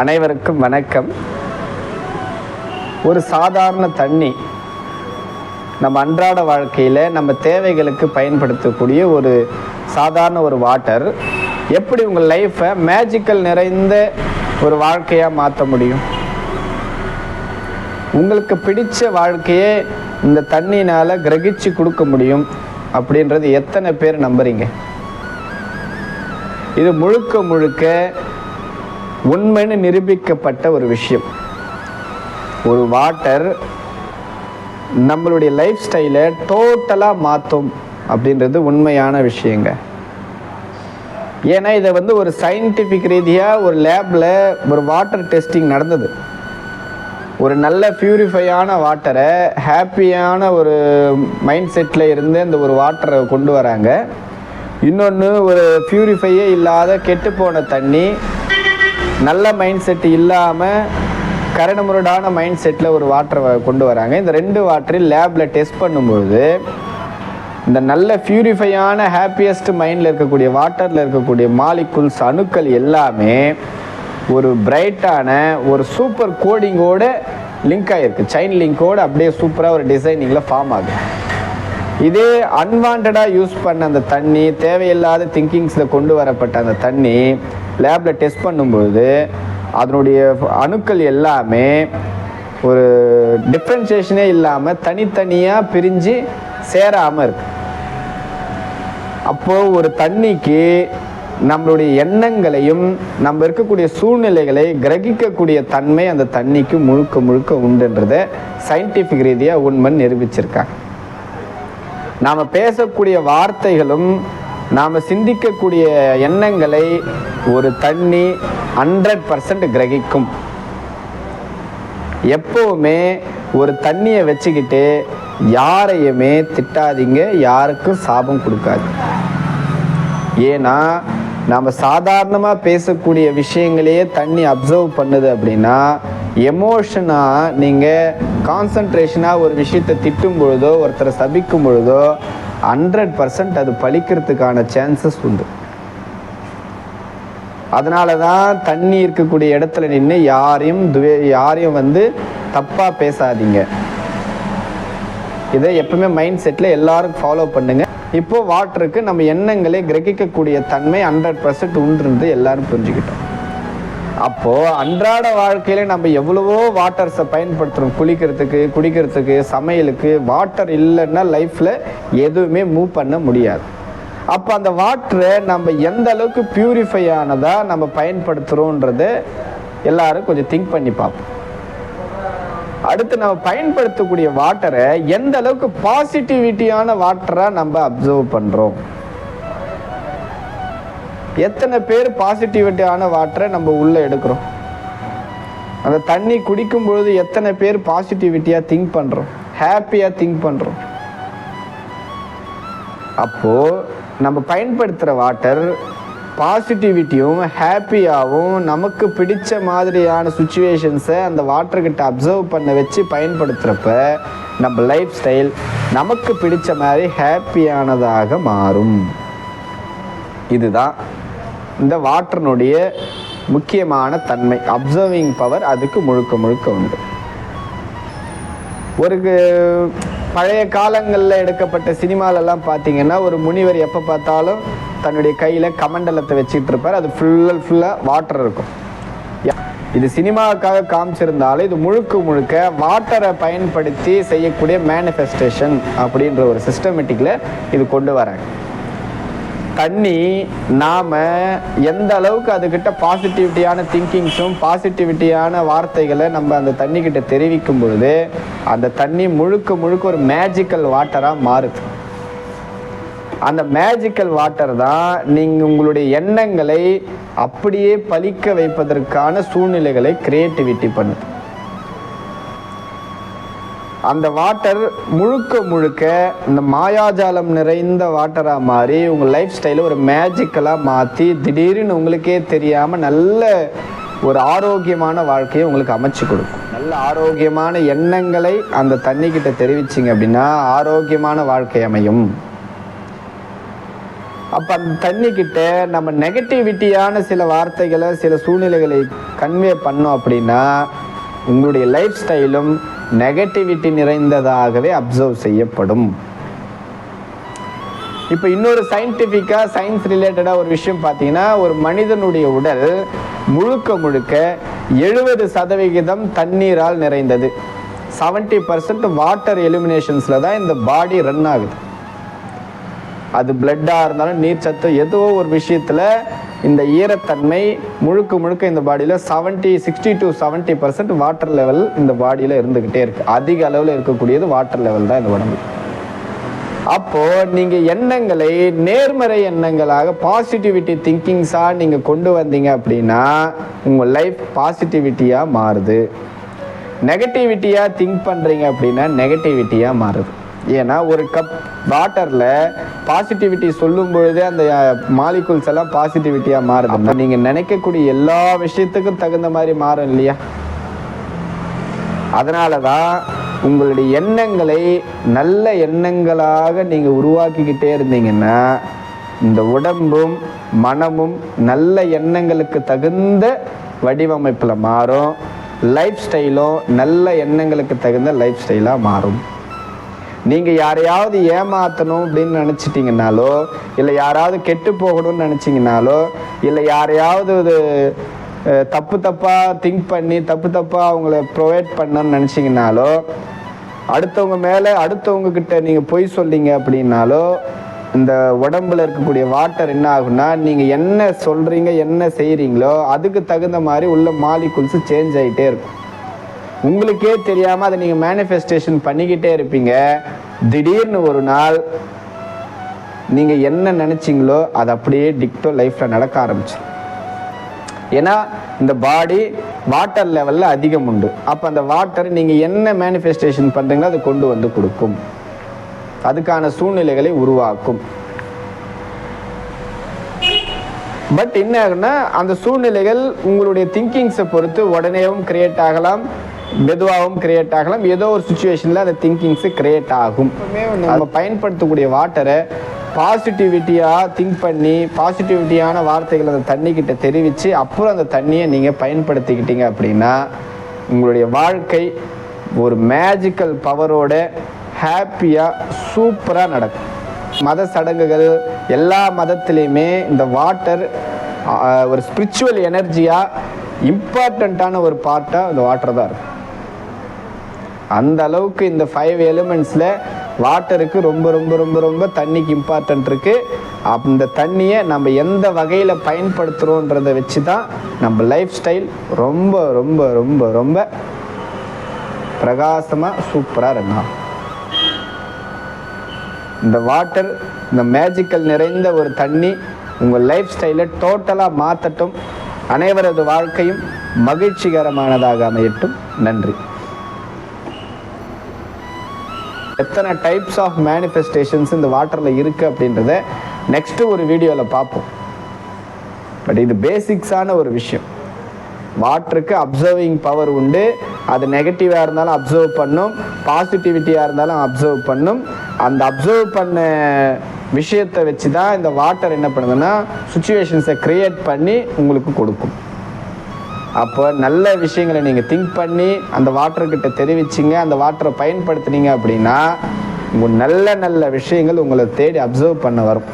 அனைவருக்கும் வணக்கம். ஒரு சாதாரண தண்ணி நம்ம அன்றாட வாழ்க்கையில் நம்ம தேவைகளுக்கு பயன்படுத்தக்கூடிய ஒரு சாதாரண ஒரு வாட்டர் எப்படி உங்கள் லைஃப்பை மேஜிக்கல் நிறைந்த ஒரு வாழ்க்கையாக மாற்ற முடியும்? உங்களுக்கு பிடித்த வாழ்க்கையே இந்த தண்ணினால் கிரகிச்சு கொடுக்க முடியும் அப்படின்றது எத்தனை பேர் நம்புறீங்க? இது முழுக்க முழுக்க உண்மைன்னு நிரூபிக்கப்பட்ட ஒரு விஷயம். ஒரு வாட்டர் நம்மளுடைய லைஃப் ஸ்டைலை டோட்டலாக மாற்றும் அப்படின்றது உண்மையான விஷயங்க. ஏன்னா இதை வந்து ஒரு சயின்டிஃபிக் ரீதியாக ஒரு லேபில் ஒரு வாட்டர் டெஸ்டிங் நடந்தது. ஒரு நல்ல பியூரிஃபையான வாட்டரை ஹாப்பியான ஒரு மைண்ட் செட்டில் இருந்து அந்த ஒரு வாட்டரை கொண்டு வராங்க. இன்னொன்று ஒரு பியூரிஃபையே இல்லாத கெட்டுப்போன தண்ணி நல்ல மைண்ட் செட் இல்லாமல் கரடுமுரடான மைண்ட் செட்டில் ஒரு வாட்டரை கொண்டு வராங்க. இந்த ரெண்டு வாட்டரையும் லேபில் டெஸ்ட் பண்ணும்போது இந்த நல்ல பியூரிஃபையான ஹாப்பியஸ்ட் மைண்டில் இருக்கக்கூடிய வாட்டரில் இருக்கக்கூடிய மாலிகுல்ஸ் அணுக்கள் எல்லாமே ஒரு பிரைட்டான ஒரு சூப்பர் கோடிங்கோட லிங்க் ஆகிருக்கு செயின் லிங்கோடு அப்படியே சூப்பராக ஒரு டிசைனிங்கில் ஃபார்ம் ஆகுது. இதே அன்வான்டாக யூஸ் பண்ண அந்த தண்ணி தேவையில்லாத திங்கிங்ஸில் கொண்டு வரப்பட்ட அந்த தண்ணி லேபில் டெஸ்ட் பண்ணும்போது அதனுடைய அணுக்கள் எல்லாமே ஒரு டிஃப்ரென்சியேஷனே இல்லாமல் தனித்தனியாக பிரிஞ்சு சேராமல் இருக்கு. அப்போது ஒரு தண்ணிக்கு நம்மளுடைய எண்ணங்களையும் நம்ம இருக்கக்கூடிய சூழ்நிலைகளை கிரகிக்கக்கூடிய தன்மை அந்த தண்ணிக்கு முழுக்க முழுக்க உண்டுன்றதை சயின்டிஃபிக் ரீதியாக உண்மை நிரூபிச்சிருக்காங்க. நாம் பேசக்கூடிய வார்த்தைகளும் நாம் சிந்திக்கக்கூடிய எண்ணங்களை ஒரு தண்ணி ஹண்ட்ரட் பர்சன்ட் கிரகிக்கும். எப்போவுமே ஒரு தண்ணியை வச்சுக்கிட்டு யாரையுமே திட்டாதீங்க யாருக்கும் சாபம் கொடுக்காது ஏன்னா நாம் சாதாரணமாக பேசக்கூடிய விஷயங்களையே தண்ணி அப்சர்வ் பண்ணுது அப்படின்னா எமோஷனாக நீங்கள் கான்சன்ட்ரேஷனாக ஒரு விஷயத்தை திட்டும் பொழுதோ ஒருத்தரை சபிக்கும் பொழுதோ ஹண்ட்ரட் பர்சன்ட் அது பழிக்கிறதுக்கான சான்சஸ் உண்டு. அதனால தான் தண்ணி இருக்கக்கூடிய இடத்துல நின்று யாரையும் துவே யாரையும் வந்து தப்பாக பேசாதீங்க. இதை எப்பவுமே மைண்ட் செட்டில் எல்லாரும் ஃபாலோ பண்ணுங்கள் இப்போ வாட்டருக்கு நம்ம எண்ணங்களை கிரகிக்கக்கூடிய தன்மை ஹண்ட்ரட் பர்சன்ட் உண்டுன்றது எல்லாரும் புரிஞ்சுக்கிட்டோம். அப்போ அன்றாட வாழ்க்கையில நம்ம எவ்வளவோ வாட்டர்ஸை பயன்படுத்துறோம். குளிக்கிறதுக்கு குடிக்கிறதுக்கு சமையலுக்கு வாட்டர் இல்லைன்னா லைஃப்ல எதுவுமே மூவ் பண்ண முடியாது. அப்போ அந்த வாட்டரை நம்ம எந்த அளவுக்கு பியூரிஃபை ஆனதா நம்ம பயன்படுத்துகிறோன்றத எல்லாரும் கொஞ்சம் திங்க் பண்ணி பார்ப்போம். அடுத்து நம்ம பயன்படுத்தக்கூடிய வாட்டரை எந்த அளவுக்கு பாசிட்டிவிட்டியான வாட்டராக நம்ம அப்சர்வ் பண்ணுறோம் எத்தனை பேர் பாசிட்டிவிட்டியான வாட்டரை நம்ம உள்ளே எடுக்கிறோம்? அந்த தண்ணி குடிக்கும் பொழுது எத்தனை பேர் பாசிட்டிவிட்டியாக திங்க் பண்ணுறோம் ஹாப்பியாக திங்க் பண்ணுறோம் அப்போது நம்ம பயன்படுத்துகிற வாட்டர் பாசிட்டிவிட்டியும் ஹாப்பியாகவும் நமக்கு பிடிச்ச மாதிரியான சுச்சுவேஷன்ஸை அந்த வாட்டர்கிட்ட அப்சர்வ் பண்ண வச்சு பயன்படுத்துகிறப்ப நம்ம லைஃப் ஸ்டைல் நமக்கு பிடிச்ச மாதிரி ஹாப்பியானதாக மாறும். இதுதான் இந்த வாட்டர்னுடைய முக்கியமான தன்மை. அப்சர்விங் பவர் அதுக்கு முழுக்க முழுக்க உண்டு. ஒரு பழைய காலங்களில் எடுக்கப்பட்ட சினிமாலெல்லாம் பார்த்தீங்கன்னா ஒரு முனிவர் எப்போ பார்த்தாலும் தன்னுடைய கையில் கமண்டலத்தை வச்சுக்கிட்டு இருப்பார். அது ஃபுல்லாக ஃபுல்லாக வாட்டர் இருக்கும். இது சினிமாவுக்காக காமிச்சிருந்தாலும் இது முழுக்க முழுக்க வாட்டரை பயன்படுத்தி செய்யக்கூடிய மேனிஃபெஸ்டேஷன் அப்படின்ற ஒரு சிஸ்டமேட்டிக்கில் இது கொண்டு வராங்க. தண்ணி நாம் எந்த அளவுக்கு அதுக்கிட்ட பாசிட்டிவிட்டியான திங்கிங்ஸும் பாசிட்டிவிட்டியான வார்த்தைகளை நம்ம அந்த தண்ணிக்கிட்ட தெரிவிக்கும் பொழுது அந்த தண்ணி முழுக்க முழுக்க ஒரு மேஜிக்கல் வாட்டராக மாறுது. அந்த மேஜிக்கல் வாட்டர் தான் நீங்கள் உங்களுடைய எண்ணங்களை அப்படியே பலிக்க வைப்பதற்கான சூழ்நிலைகளை கிரியேட்டிவிட்டி பண்ணுது. அந்த வாட்டர் முழுக்க முழுக்க இந்த மாயாஜாலம் நிறைந்த வாட்டராக மாறி உங்கள் லைஃப் ஸ்டைலை ஒரு மேஜிக்கலாக மாற்றி திடீர்னு உங்களுக்கே தெரியாமல் நல்ல ஒரு ஆரோக்கியமான வாழ்க்கையை உங்களுக்கு அமைச்சு கொடுக்கும். நல்ல ஆரோக்கியமான எண்ணங்களை அந்த தண்ணிக்கிட்ட தெரிவிச்சிங்க அப்படின்னா ஆரோக்கியமான வாழ்க்கை அமையும். அப்போ அந்த தண்ணி கிட்ட நம்ம நெகட்டிவிட்டியான சில வார்த்தைகளை சில சூழ்நிலைகளை கன்வே பண்ணோம் அப்படின்னா உங்களுடைய லைஃப் ஸ்டைலும் நெகட்டிவிட்டி நிறைந்ததாகவே அப்சர்வ் செய்யப்படும். இப்போ இன்னொரு சயின்டிஃபிக்காக சயின்ஸ் ரிலேட்டடாக ஒரு விஷயம் பார்த்தீங்கன்னா ஒரு மனிதனுடைய உடல் முழுக்க முழுக்க எழுபது சதவிகிதம் தண்ணீரால் நிறைந்தது. 70% பர்சன்ட் வாட்டர் எலிமினேஷன்ஸில் தான் இந்த பாடி ரன் ஆகுது. அது பிளட்டாக இருந்தாலும் நீர் சத்து ஏதோ ஒரு விஷயத்தில் இந்த ஈரத்தன்மை முழுக்க முழுக்க இந்த பாடியில் 70 sixty to 70% percent water level இந்த பாடியில் இருந்துக்கிட்டே இருக்குது அதிக அளவில் இருக்கக்கூடியது வாட்டர் லெவல் தான் இந்த உடம்பு. அப்போது நீங்கள் எண்ணங்களை நேர்மறை எண்ணங்களாக பாசிட்டிவிட்டி திங்கிங்ஸாக நீங்கள் கொண்டு வந்தீங்க அப்படின்னா உங்கள் லைஃப் பாசிட்டிவிட்டியாக மாறுது. நெகட்டிவிட்டியாக திங்க் பண்ணுறீங்க அப்படின்னா நெகட்டிவிட்டியாக மாறுது. ஏன்னா ஒரு கப் வாட்டர்ல பாசிட்டிவிட்டி சொல்லும் பொழுதே அந்த மாலிகுல்ஸ் எல்லாம் பாசிட்டிவிட்டியா மாறுது. அப்ப நீங்க நினைக்கக்கூடிய எல்லா விஷயத்துக்கும் தகுந்த மாதிரி மாறும் இல்லையா? அதனால தான் உங்களுடைய எண்ணங்களை நல்ல எண்ணங்களாக நீங்கள் உருவாக்கிக்கிட்டே இருந்தீங்கன்னா இந்த உடம்பும் மனமும் நல்ல எண்ணங்களுக்கு தகுந்த வடிவமைப்பில் மாறும். லைஃப் ஸ்டைலும் நல்ல எண்ணங்களுக்கு தகுந்த லைஃப் ஸ்டைலாக மாறும். நீங்கள் யாரையாவது ஏமாற்றணும் அப்படின்னு நினச்சிட்டிங்கனாலோ இல்லை யாராவது கெட்டு போகணும்னு நினச்சிங்கனாலோ இல்லை யாரையாவது இது தப்பு தப்பாக திங்க் பண்ணி தப்பு தப்பாக அவங்கள ப்ரொவைட் பண்ணணும்னு நினச்சிங்கனாலோ அடுத்தவங்க மேலே அடுத்தவங்க கிட்ட நீங்கள் பொய் சொன்னீங்க அப்படின்னாலோ இந்த உடம்புல இருக்கக்கூடிய வாட்டர் என்ன ஆகும்னா நீங்கள் என்ன சொல்கிறீங்க என்ன செய்கிறீங்களோ அதுக்கு தகுந்த மாதிரி உள்ள மாலிகுல்ஸ் சேஞ்ச் ஆகிட்டே இருக்கும். உங்களுக்கே தெரியாமல் அதை நீங்கள் மேனிஃபெஸ்டேஷன் பண்ணிக்கிட்டே இருப்பீங்க. திடீர்னு ஒரு நாள் நீங்கள் என்ன நினச்சிங்களோ அது அப்படியே டிக்டோ லைஃப்பில் நடக்க ஆரம்பிச்சிடும் ஏன்னா இந்த பாடி வாட்டர் லெவலில் அதிகம் உண்டு. அப்போ அந்த வாட்டர் நீங்கள் என்ன மேனிஃபெஸ்டேஷன் பண்ணுறீங்களோ அதை கொண்டு வந்து கொடுக்கும். அதுக்கான சூழ்நிலைகளை உருவாக்கும். பட் என்ன ஆகுன்னா அந்த சூழ்நிலைகள் உங்களுடைய திங்கிங்ஸை பொறுத்து உடனேவும் கிரியேட் ஆகலாம். மெதுவாகவும் கிரியேட் ஆகலாம். ஏதோ ஒரு சுச்சுவேஷனில் அந்த திங்கிங்ஸ் கிரியேட் ஆகும். நம்ம பயன்படுத்தக்கூடிய வாட்டரை பாசிட்டிவிட்டியாக திங்க் பண்ணி பாசிட்டிவிட்டியான வார்த்தைகளை அந்த தண்ணிக்கிட்ட தெரிவித்து அப்புறம் அந்த தண்ணியை நீங்கள் பயன்படுத்திக்கிட்டீங்க அப்படின்னா உங்களுடைய வாழ்க்கை ஒரு மேஜிக்கல் பவரோட ஹாப்பியாக சூப்பராக நடக்கும். மத சடங்குகள் எல்லா மதத்திலையுமே இந்த வாட்டர் ஒரு ஸ்பிரிச்சுவல் எனர்ஜியாக இம்பார்ட்டண்ட்டான ஒரு பார்ட்டாக இந்த வாட்டர் தான் இருக்கும். அந்த அளவுக்கு இந்த ஃபைவ் எலிமெண்ட்ஸில் வாட்டருக்கு ரொம்ப ரொம்ப ரொம்ப ரொம்ப தண்ணிக்கு இம்பார்ட்டன்ட் இருக்குது அந்த தண்ணியை நம்ம எந்த வகையில் பயன்படுத்துகிறோன்றதை வச்சு தான் நம்ம லைஃப் ஸ்டைல் ரொம்ப ரொம்ப ரொம்ப ரொம்ப பிரகாசமாக சூப்பராக ரன் இந்த வாட்டர் இந்த மேஜிக்கல் நிறைந்த ஒரு தண்ணி உங்கள் லைஃப் ஸ்டைலை டோட்டலாக மாற்றட்டும் அனைவரது வாழ்க்கையும் மகிழ்ச்சிகரமானதாக அமையட்டும். நன்றி. எத்தனை டைப்ஸ் ஆஃப் மேனிஃபெஸ்டேஷன்ஸ் இந்த வாட்டரில் இருக்குது அப்படின்றத நெக்ஸ்ட்டு ஒரு வீடியோவில் பார்ப்போம். பட் இது பேசிக்ஸான ஒரு விஷயம். வாட்டருக்கு அப்சர்விங் பவர் உண்டு. அது நெகட்டிவாக இருந்தாலும் அப்சர்வ் பண்ணும். பாசிட்டிவிட்டியாக இருந்தாலும் அப்சர்வ் பண்ணும். அந்த அப்சர்வ் பண்ண விஷயத்தை வச்சு தான் இந்த வாட்டர் என்ன பண்ணுதுன்னா சுச்சுவேஷன்ஸை க்ரியேட் பண்ணி உங்களுக்கு கொடுக்கும். அப்போ நல்ல விஷயங்களை நீங்கள் திங்க் பண்ணி அந்த வாட்டர்கிட்ட தெரிவிச்சிங்க அந்த வாட்டரை பயன்படுத்துனீங்க அப்படின்னா உங்கள் நல்ல நல்ல விஷயங்கள் உங்களை தேடி அப்சர்வ் பண்ண வரும்.